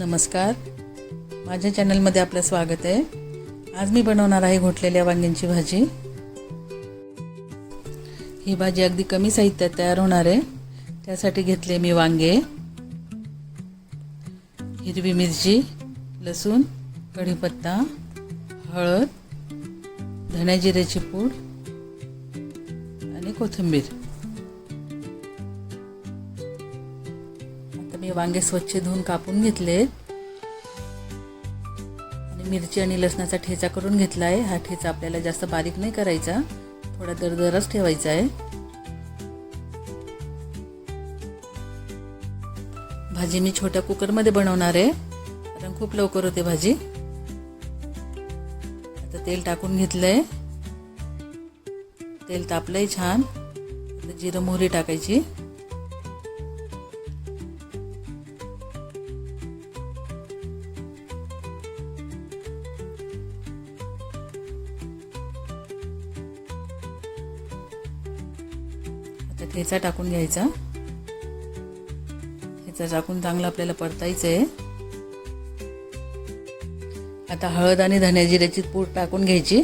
नमस्कार. माझ्या चॅनलमध्ये आपलं स्वागत आहे. आज मी बनवणार आहे घोटलेल्या वांग्यांची भाजी. ही भाजी अगदी कमी साहित्यात तयार होणार आहे. त्यासाठी घेतले मी वांगे हिरवी मिरची लसूण कढीपत्ता हळद धण्याजिऱ्याची पूड आणि कोथिंबीर. मी वांगे स्वच्छ धुवून कापून घेतले. आणि मिरची आणि लसणाचा ठेचा करून घेतला आहे हा ठेचा आपल्याला जास्त बारीक नाही करायचा. थोडा दरदरच ठेवायचा आहे. भाजी मी छोट्या कुकरमध्ये बनवणार आहे. कारण खूप लवकर होते भाजी. आता तेल टाकून घेतलंय. तेल तापलंय छान. जिरं मोहरी टाकायची. ठेचा टाकून घ्यायचा. ठेचा टाकून चांगलं आपल्याला परतायचं आहे आता हळद आणि धन्याजिऱ्याची पूड टाकून घ्यायची.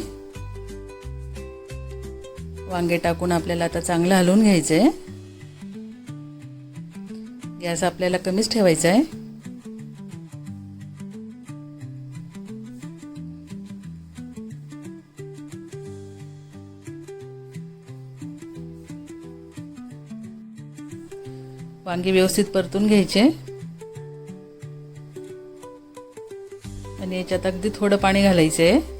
वांगे टाकून आपल्याला आता चांगलं हलवून घ्यायचं आहे गॅस आपल्याला कमीच ठेवायचा आहे वांगे व्यवस्थित परतून घ्यायचे. आणि याच्यात अगदी थोडं पाणी घालायचं. आहे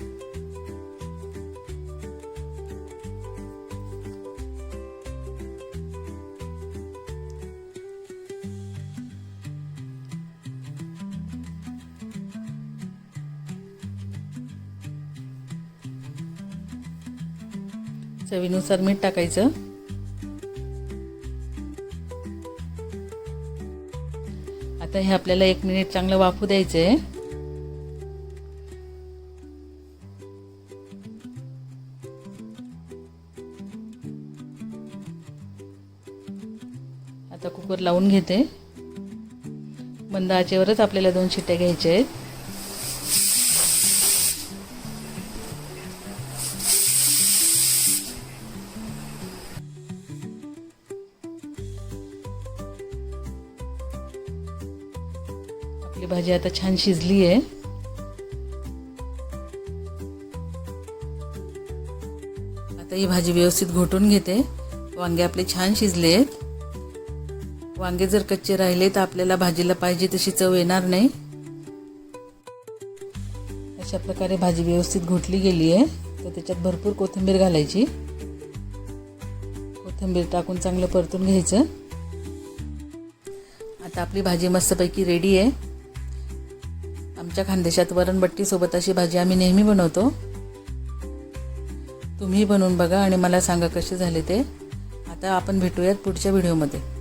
चवीनुसार मीठ टाकायचं. आता हे आपल्याला एक मिनिट चांगलं वाफू द्यायचं आहे आता कुकर लावून घेते. मंद आचेवरच आपल्याला दोन शिट्ट्या घ्यायच्या आहेत. आपली भाजी आता छान शिजली आहे. आता ही भाजी व्यवस्थित घोटून घेते. वांगे आपले छान शिजले आहेत. वांगे जर कच्चे राहिले तर आपल्याला भाजीला पाहिजे तशी चव येणार नाही. अशा प्रकारे भाजी व्यवस्थित घोटली गेली आहे. तर त्याच्यात भरपूर कोथिंबीर घालायची. कोथिंबीर टाकून चांगलं परतून घ्यायचं. आता आपली भाजी मस्तपैकी रेडी आहे. आमच्या खानदेशात वरणबट्टीसोबत अशी भाजी आम्ही नेहमी बनवतो. तुम्ही बनवून बघा आणि मला सांगा कसे झाले ते. आता आपण भेटूयात पुढच्या व्हिडिओमध्ये.